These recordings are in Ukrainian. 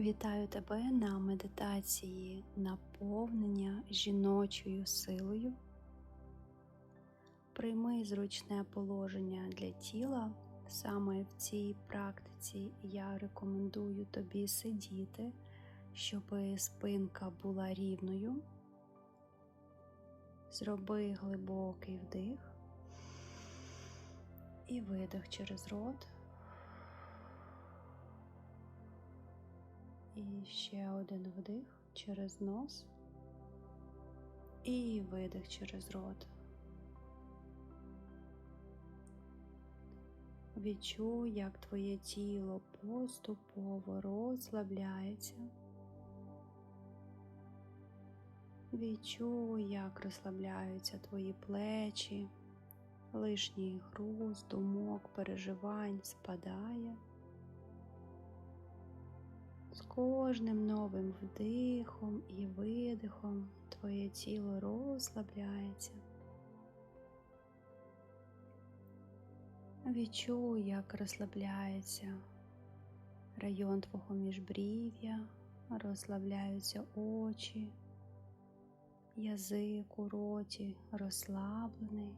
Вітаю тебе на медитації наповнення жіночою силою. Прийми зручне положення для тіла. Саме в цій практиці я рекомендую тобі сидіти, щоб спинка була рівною. Зроби глибокий вдих і видих через рот. І ще один вдих через нос і видих через рот. Відчуй, як твоє тіло поступово розслабляється. Відчуй, як розслабляються твої плечі, лишній груз, думок, переживань спадає. З кожним новим вдихом і видихом твоє тіло розслабляється. Відчуй, як розслабляється район твого міжбрів'я, розслабляються очі, язик у роті розслаблений,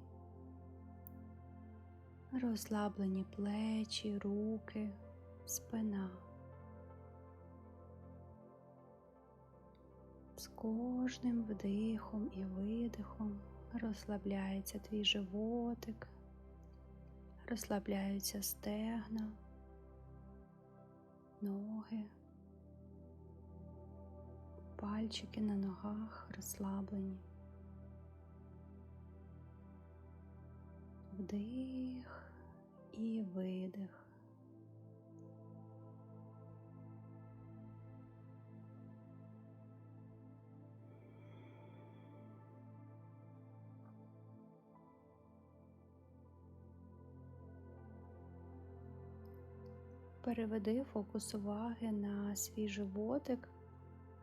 розслаблені плечі, руки, спина. З кожним вдихом і видихом розслабляється твій животик, розслабляються стегна, ноги, пальчики на ногах розслаблені. Вдих і видих. Переведи фокус уваги на свій животик.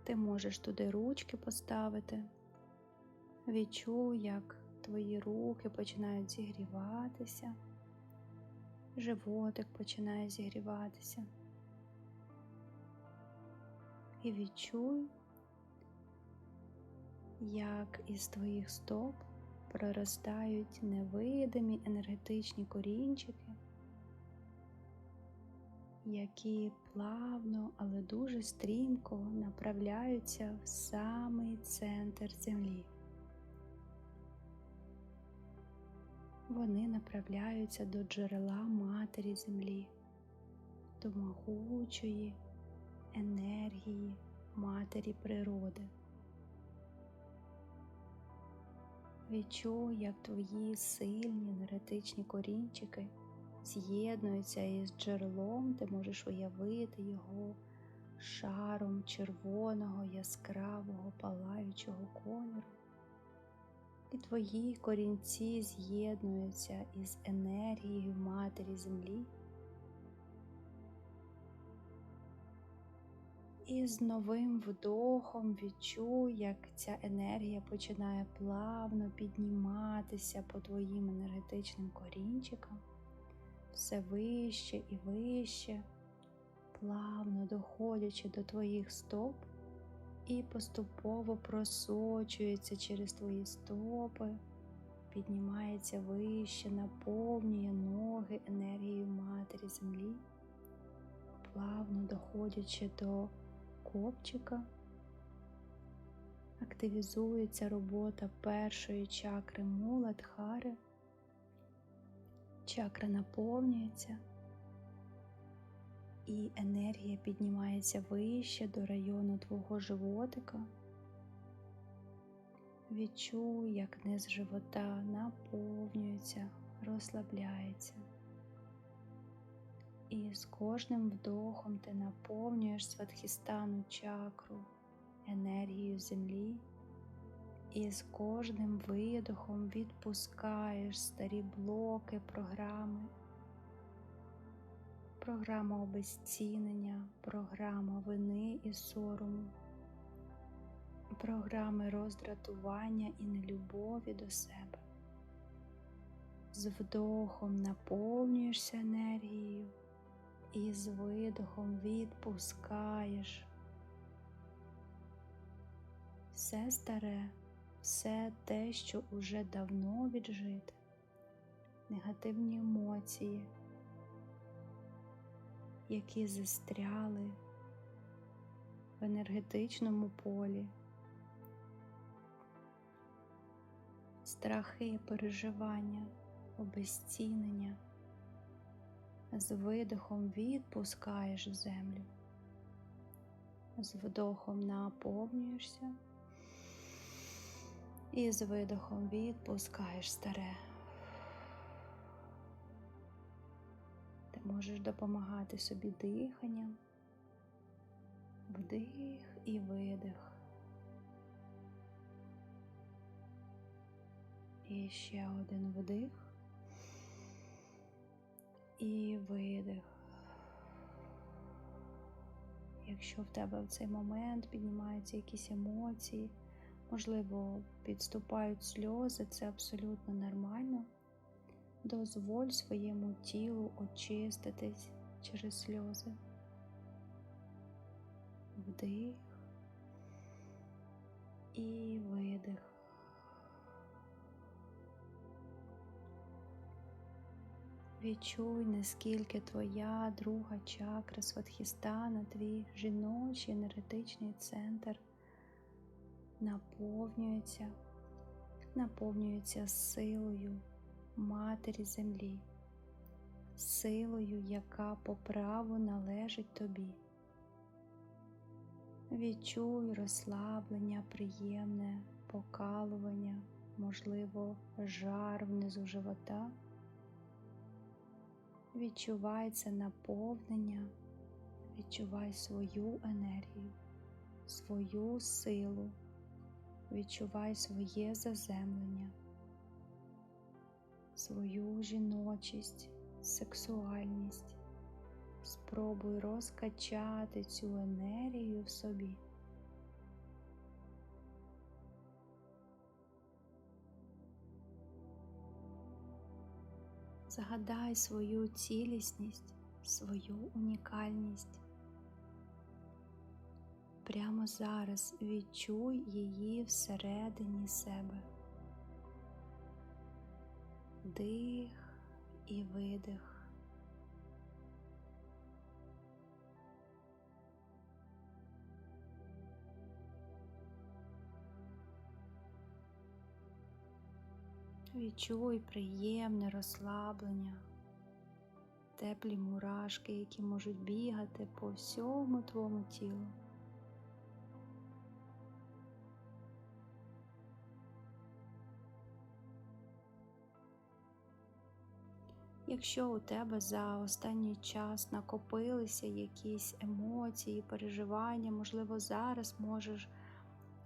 Ти можеш туди ручки поставити. Відчуй, як твої руки починають зігріватися, животик починає зігріватися. І відчуй, як із твоїх стоп проростають невидимі енергетичні корінчики які плавно, але дуже стрімко направляються в самий центр землі. Вони направляються до джерела Матері Землі, до могучої енергії Матері природи. Відчуй, як твої сильні енергетичні корінчики з'єднується із джерелом, ти можеш уявити його шаром червоного, яскравого, палаючого кольору. І твої корінці з'єднуються із енергією Матері Землі. І з новим вдохом відчуй, як ця енергія починає плавно підніматися по твоїм енергетичним корінчикам все вище і вище, плавно доходячи до твоїх стоп і поступово просочується через твої стопи, піднімається вище, наповнює ноги енергією Матері Землі, плавно доходячи до копчика. Активізується робота першої чакри Муладхари – чакра наповнюється, і енергія піднімається вище до району твого животика. Відчуй, як низ живота наповнюється, розслабляється. І з кожним вдохом ти наповнюєш сватхістану чакру енергією землі. І з кожним видохом відпускаєш старі блоки програми, програма обезцінення, програма вини і сорому, програми роздратування і нелюбові до себе. З вдохом наповнюєшся енергією і з видохом відпускаєш. Все старе, все те, що уже давно віджите, негативні емоції, які застряли в енергетичному полі, страхи, переживання, обезцінення. З видихом відпускаєш землю, з вдохом наповнюєшся і з видохом відпускаєш старе. Ти можеш допомагати собі диханням, вдих і видих. І ще один вдих і видих. Якщо в тебе в цей момент піднімаються якісь емоції, можливо, підступають сльози, це абсолютно нормально. Дозволь своєму тілу очиститись через сльози. Вдих і видих. Відчуй, наскільки твоя друга чакра Сватхістана, твій жіночий енергетичний центр наповнюється, наповнюється силою Матері Землі, силою, яка по праву належить тобі. Відчуй розслаблення, приємне покалування, можливо, жар внизу живота. Відчувай це наповнення, відчувай свою енергію, свою силу, відчувай своє заземлення, свою жіночість, сексуальність. Спробуй розкачати цю енергію в собі. Загадай свою цілісність, свою унікальність. Прямо зараз відчуй її всередині себе. Дих і видих. Відчуй приємне розслаблення, теплі мурашки, які можуть бігати по всьому твоєму тілу. Якщо у тебе за останній час накопилися якісь емоції, переживання, можливо, зараз можеш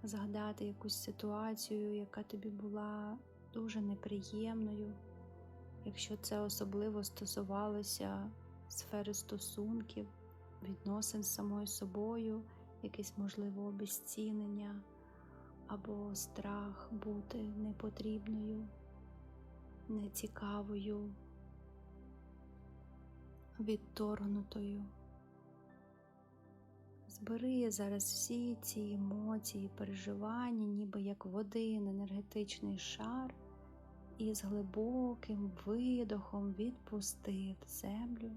згадати якусь ситуацію, яка тобі була дуже неприємною, якщо це особливо стосувалося сфери стосунків, відносин з самою собою, якесь можливо обезцінення або страх бути непотрібною, нецікавою, відторгнутою. Збери зараз всі ці емоції, переживання, ніби як в один енергетичний шар, і з глибоким видохом відпусти в землю.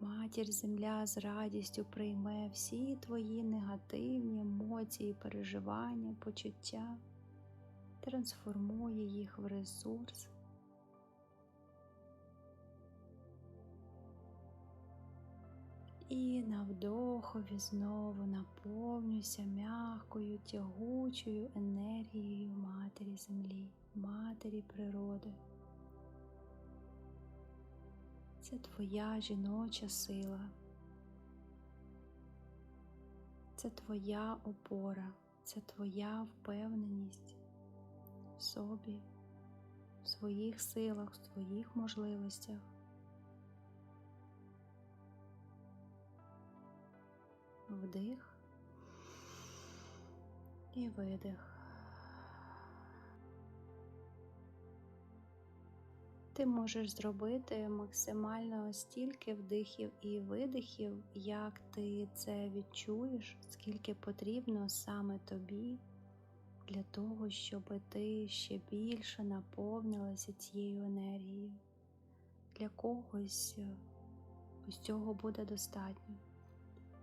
Матір земля з радістю прийме всі твої негативні емоції, переживання, почуття, трансформує їх в ресурс. І на вдохові знову наповнюйся м'якою, тягучою енергією Матері Землі, Матері природи. Це твоя жіноча сила. Це твоя опора, це твоя впевненість в собі, в своїх силах, в своїх можливостях. вдих і видих. Ти можеш зробити максимально стільки вдихів і видихів, як ти це відчуєш, скільки потрібно саме тобі для того, щоб ти ще більше наповнилася цією енергією. Для когось е, ось цього буде достатньо,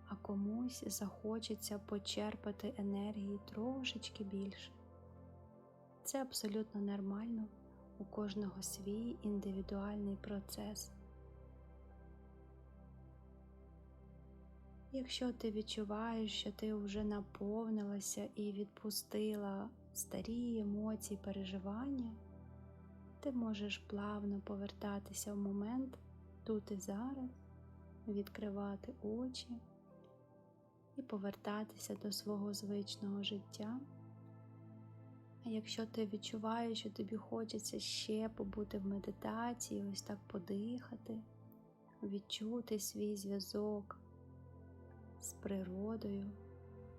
а комусь захочеться почерпати енергії трошечки більше. Це абсолютно нормально, у кожного свій індивідуальний процес. Якщо ти відчуваєш, що ти вже наповнилася і відпустила старі емоції, переживання, ти можеш плавно повертатися в момент тут і зараз, відкривати очі і повертатися до свого звичного життя. А якщо ти відчуваєш, що тобі хочеться ще побути в медитації, ось так подихати, відчути свій зв'язок з природою,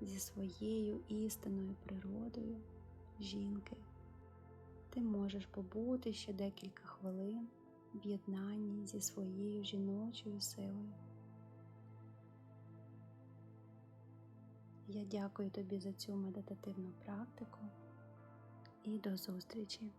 зі своєю істинною природою жінки, ти можеш побути ще декілька хвилин в єднанні зі своєю жіночою силою. Я дякую тобі за цю медитативну практику і до зустрічі!